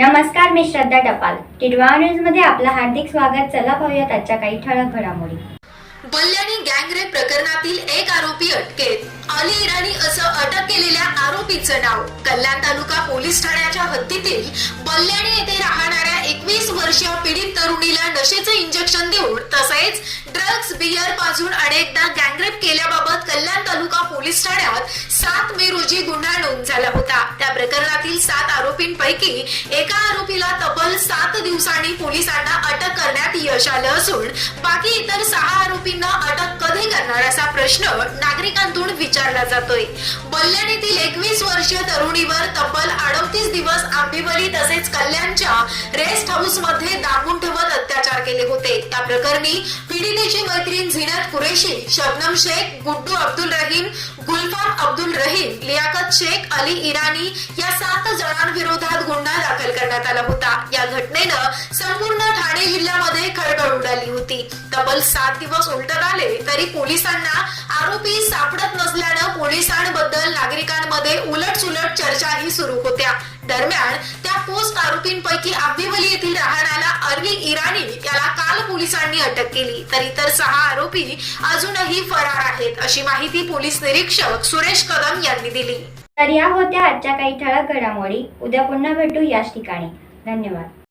नमस्कार मी श्रद्धा टपाल. टिडवा न्यूजमध्ये आपलं हार्दिक स्वागत. चला पाहूयात आजच्या काही ठळक घडामोडी. बल्ल्याणी गँगरेप प्रकरणातील एक आरोपी अटकेत. अली इराणी असं अटक केलेल्या आरोपीचं नाव. कल्याण तालुका पोलीस ठाण्याच्या हद्दीतील बल्ल्याणी येथे राहणाऱ्या एकवीस वर्षीय पीडित तरुणीला नशेचं इंजेक्शन देऊन तसेच ड्रग्ज बियर पाजून अनेकदा गँगरेप केल्याबाबत कल्याण तालुका पोलीस ठाण्यात सात झाला होता त्या प्रकरणातील सात आरोपींपैकी एका आरोपीला तब्बल सात दिवसांनी पोलिसांना अटक करण्यात यश आलं असून बाकी इतर सहा आरोपींना अटक कधी करणार असा प्रश्न नागरिकांतून विचारला जातोय. बल्ल्याण येथील एकवीस वर्षीय तरुणीवर तब्बल अडतीस दिवस आंबिवली तसेच कल्याणच्या रेस्ट हाऊसमध्ये दाबून ठेवत केले होते. त्या प्रकरणी पीडितेची मैत्रीण झिनत कुरेशी शबनम शेख गुड्डू अब्दुल रहीम गुलफाम अब्दुल रहीम लियाकत शेख अली इराणी या सात जणांविरोधात गुन्हा दाखल करण्यात आला होता. या घटनेनं संपूर्ण ठाणे जिल्ह्यामध्ये खळबळ उडाली होती. तब्बल सात दिवस उलटत आले तरी पोलिसांना आरोपी सापडत नसल्यानं पोलिसांबद्दल नागरिकांमध्ये उलट सुलट चर्चाही सुरू होत्या. दरम्यान त्या पोस्ट आरोपींपैकी आंबिवली येथील राहत अरवी इराणी याला काल पोलिसांनी अटक केली तर इतर सहा आरोपी अजूनही फरार आहेत अशी माहिती पोलीस निरीक्षक सुरेश कदम यांनी दिली. तर या होत्या आजच्या काही ठळक घडामोडी. उद्या पुन्हा भेटू याच ठिकाणी. धन्यवाद.